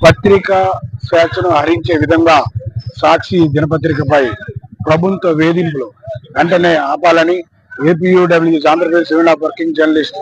పత్రికా స్వేచ్ఛను హరించే విధంగా సాక్షి దినపత్రికపై ప్రభుత్వ వేధింపులు వెంటనే ఆపాలని APUW Andhra Pradesh seven of working journalist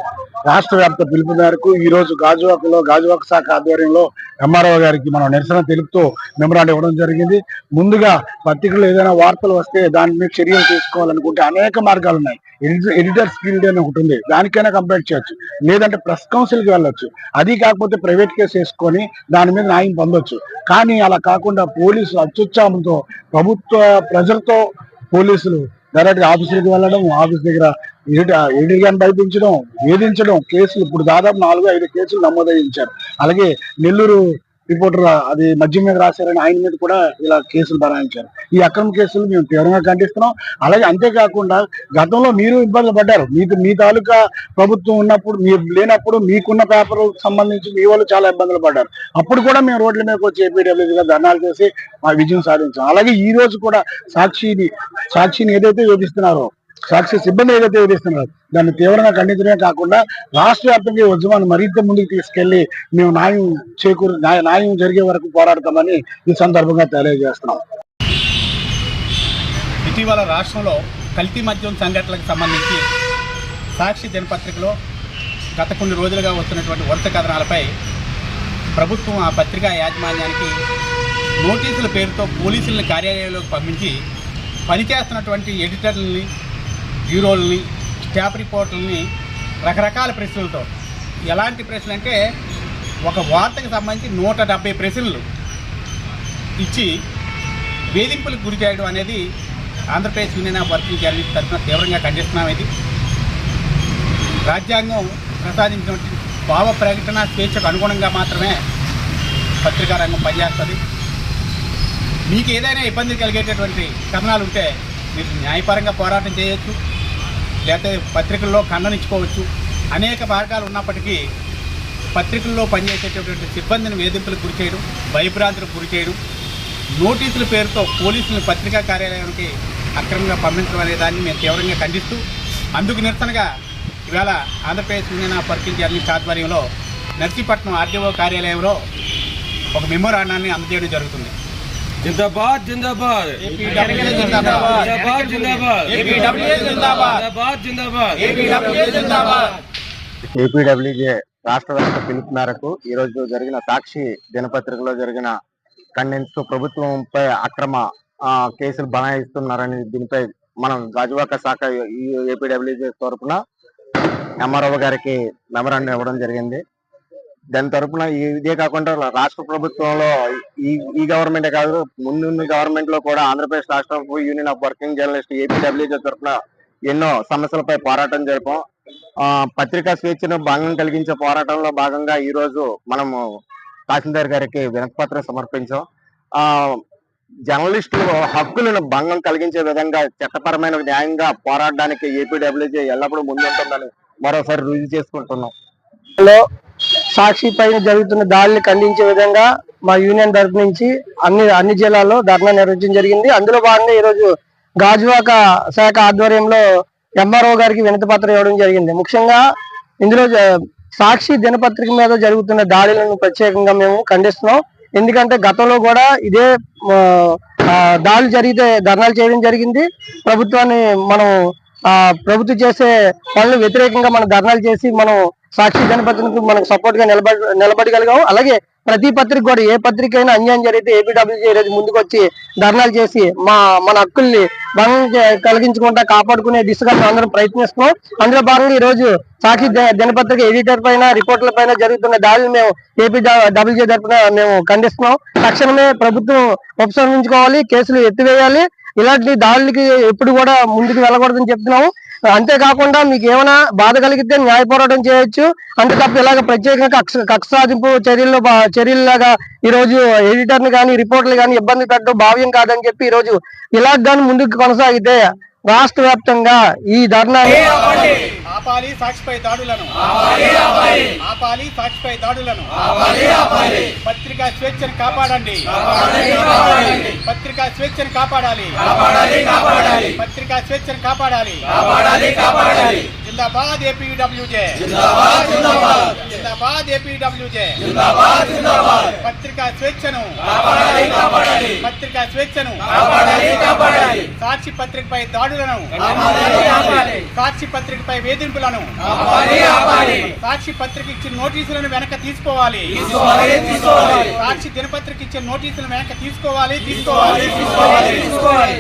రాష్ట్ర వ్యాప్త పిలుపు మేరకు ఈ రోజు గాజువాకలో గాజువాక శాఖ ఆధ్వర్యంలో ఎంఆర్ఓ గారికి మనం నిరసన తెలుపుతూ మెమరాండం ఇవ్వడం జరిగింది. ముందుగా పత్రికలు ఏదైనా వార్తలు వస్తే దాని మీద చర్యలు తీసుకోవాలనుకుంటే అనేక మార్గాలు ఉన్నాయి. ఎడిటర్- ఎడిటర్స్ గిల్డ్ అని ఒకటి ఉంది. దానికైనా కంప్లైంట్ చేయొచ్చు. లేదంటే ప్రెస్ కౌన్సిల్కి వెళ్ళొచ్చు. అది కాకపోతే ప్రైవేట్ కేసు వేసుకొని దాని మీద న్యాయం పొందొచ్చు. కానీ అలా కాకుండా పోలీసులు అత్యుత్సాహంతో ప్రభుత్వ ప్రజలతో పోలీసులు డైరెక్ట్గా ఆఫీసులకు వెళ్ళడం ఆఫీస్ దగ్గర ఎడిటర్ గారిని భయపించడం వేధించడం కేసులు. ఇప్పుడు దాదాపు నాలుగు ఐదు కేసులు నమోదయించారు అలాగే నెల్లూరు రిపోర్టర్ అది మద్యం మీద రాశారని ఆయన మీద కూడా ఇలా కేసులు బనాయించారు. ఈ అక్రమ కేసులు మేము తీవ్రంగా ఖండిస్తున్నాం. అలాగే అంతేకాకుండా గతంలో మీరు ఇబ్బందులు పడ్డారు. మీకు మీ తాలూకా ప్రభుత్వం ఉన్నప్పుడు మీరు లేనప్పుడు మీకున్న పేపర్ సంబంధించి మీ వాళ్ళు చాలా ఇబ్బందులు పడ్డారు. అప్పుడు కూడా మేము రోడ్ల మీదకి వచ్చి ఏపీడబ్ల్యూగా ధర్నాలు చేసి మా విజయం సాధించాం. అలాగే ఈ రోజు కూడా సాక్షిని సాక్షిని ఏదైతే చూపిస్తున్నారో సాక్షి సిబ్బంది ఏదైతే విధిస్తున్నారు దాన్ని తీవ్రంగా ఖండించడమే కాకుండా రాష్ట్ర వ్యాప్తంగా ఉద్యమాన్ని మరింత ముందుకు తీసుకెళ్ళి మేము న్యాయం చేకూరు న్యాయ- న్యాయం జరిగే వరకు పోరాడతామని ఈ సందర్భంగా తెలియజేస్తున్నాం. ఇటీవల రాష్ట్రంలో కల్తీ మద్యం సంఘటనలకు సంబంధించి సాక్షి దినపత్రికలో గత కొన్ని రోజులుగా వస్తున్నటువంటి వరుస కథనాలపై ప్రభుత్వం ఆ పత్రికా యాజమాన్యానికి నోటీసుల పేరుతో పోలీసులను కార్యాలయంలోకి పంపించి పనిచేస్తున్నటువంటి ఎడిటర్లని బ్యూరోలని స్టాఫ్ రిపోర్టులని రకరకాల ప్రశ్నలతో. ఎలాంటి ప్రశ్నలు అంటే ఒక వార్తకు సంబంధించి నూట డెబ్బై ప్రశ్నలు ఇచ్చి వేధింపులకు గురి చేయడం అనేది Andhra Pradesh union of working journalist తరఫున తీవ్రంగా ఖండిస్తున్నాం ఇది. రాజ్యాంగం ప్రసాదించినటువంటి భావ ప్రకటన స్వేచ్ఛకు అనుగుణంగా మాత్రమే పత్రికా రంగం పనిచేస్తుంది. మీకు ఏదైనా ఇబ్బంది కలిగేటటువంటి కథనాలు ఉంటే మీరు న్యాయపరంగా పోరాటం చేయొచ్చు. లేకపోతే పత్రికల్లో ఖండనించుకోవచ్చు. అనేక మార్గాలు ఉన్నప్పటికీ పత్రికల్లో పనిచేసేటటువంటి సిబ్బందిని వేధింపులకు గురి చేయడం భయభ్రాంతులకు గురి చేయడం నోటీసుల పేరుతో పోలీసులను పత్రికా కార్యాలయానికి అక్రమంగా పంపించడం అనే దాన్ని మేము తీవ్రంగా ఖండిస్తూ అందుకు నిరసనగా ఇవాళ Andhra Pradesh union of working journalist ఆధ్వర్యంలో నర్సీపట్నం ఆర్డీఓ కార్యాలయంలో ఒక మెమోరాండాన్ని అందజేయడం జరుగుతుంది. जिंदाबाद जिंदाबाद ఏపీడబ్ల్యూ జిందాబాద్. जिंदाबाद जिंदाबाद ఏపీడబ్ల్యూ జిందాబాద్. जिंदाबाद जिंदाबाद ఏపీడబ్ల్యూ జిందాబాద్. ఏపీడబ్ల్యూజే రాష్ట్ర వ్యాప్త పిలుపు మేరకు ఈ రోజు జరిగిన సాక్షి దినపత్రికలో జరిగిన ఖండిస్తూ ప్రభుత్వంపై అక్రమ ఆ, కేసులు బనాయిస్తున్నారని దీనిపై మనం గాజువాక శాఖ ఏపీడబ్ల్యూజే తరపున ఎంఆర్ఓ గారికి మెమరాండం ఇవ్వడం జరిగింది దాని తరపున ఇదే కాకుండా రాష్ట్ర ప్రభుత్వంలో ఈ ఈ గవర్నమెంటే కాదు ముందున్న గవర్నమెంట్లో కూడా ఆంధ్రప్రదేశ్ రాష్ట్ర union of working journalist APWJ తరపున ఎన్నో సమస్యలపై పోరాటం జరిపాం. ఆ పత్రికా స్వేచ్ఛను భంగం కలిగించే పోరాటంలో భాగంగా ఈ రోజు మనము తహసీల్దార్ గారికి వినతిపత్రం సమర్పించాం. ఆ జర్నలిస్టులు హక్కులను భంగం కలిగించే విధంగా చట్టపరమైన న్యాయంగా పోరాడడానికి ఏపీడబ్ల్యూజీ ఎల్లప్పుడూ ముందుంటుందని మరోసారి రుజువు చేసుకుంటున్నాం. హలో. సాక్షి పైన జరుగుతున్న దాడిని ఖండించే విధంగా మా యూనియన్ తరపు నుంచి అన్ని అన్ని జిల్లాల్లో ధర్నా నిర్వహించడం జరిగింది. అందులో భాగంగా ఈరోజు గాజువాక శాఖ ఆధ్వర్యంలో ఎంఆర్ఓ గారికి వినతిపత్రం ఇవ్వడం జరిగింది. ముఖ్యంగా ఇందులో సాక్షి దినపత్రిక మీద జరుగుతున్న దాడులను ప్రత్యేకంగా మేము ఖండిస్తున్నాం. ఎందుకంటే గతంలో కూడా ఇదే దాడులు జరిగితే ధర్నాలు చేయడం జరిగింది. ప్రభుత్వాన్ని మనం ఆ ప్రభుత్వం చేసే పనులు వ్యతిరేకంగా మనం ధర్నాలు చేసి మనం సాక్షి దినపత్రికకు మనకు సపోర్ట్గా నిలబడి నిలబడగలిగాము. అలాగే ప్రతి పత్రిక కూడా ఏ పత్రిక అయినా అన్యాయం జరిగితే ఏపీడబ్ల్యూజీ అనేది ముందుకు వచ్చి ధర్నాలు చేసి మా మన హక్కుల్ని భంగం కలిగించుకుంటా కలిగించకుండా కాపాడుకునే దిశగా అందరం ప్రయత్నిస్తున్నాం. అందులో భాగంగా ఈ రోజు సాక్షి దినపత్రిక ఎడిటర్ పైన రిపోర్టర్ల పైన జరుగుతున్న దాడులు మేము ఏపీ డబ్ల్యూజీ తరఫున మేము ఖండిస్తున్నాం. తక్షణమే ప్రభుత్వం ఉపసంహరించుకోవాలి కేసులు ఎత్తివేయాలి. ఇలాంటి దాడులకి ఎప్పుడు కూడా ముందుకు వెళ్ళకూడదని చెప్తున్నాము. అంతేకాకుండా మీకు ఏమైనా బాధ కలిగితే న్యాయ పోరాటం చేయొచ్చు. అంతే తప్ప ఇలాగ ప్రత్యేకంగా కక్ష కక్ష సాధింపు చర్యల్లో బా- చర్యల్లాగా ఈ రోజు ఎడిటర్ కానీ రిపోర్టర్లు కానీ ఇబ్బంది పెట్టడం భావ్యం కాదని చెప్పి ఈ రోజు ఇలా కానీ ముందుకు కొనసాగితే రాష్ట్ర వ్యాప్తంగా ఈ ధర్నా ఆపాలి సాక్షిపై దాడులను. ఆపాలి సాక్షిపై దాడులను. పత్రికా స్వేచ్ఛను కాపాడండి. పత్రికా స్వేచ్ఛను కాపాడాలి. పత్రికా స్వేచ్ఛను కాపాడాలి. జిందాబాద్ ఏపీడబ్ల్యూజే. జిందాబాద్ ఏపీడబ్ల్యూజే. పత్రికా స్వేచ్ఛను. పత్రికా స్వేచ్ఛను. సాక్షి పత్రికపై దాడులను. సాక్షి పత్రికపై వేధింపులను. సాక్షి పత్రిక ఇచ్చిన నోటీసులను వెనక తీసుకోవాలి. సాక్షి దినపత్రిక ఇచ్చిన నోటీసులను వెనక తీసుకోవాలి తీసుకోవాలి తీసుకోవాలి.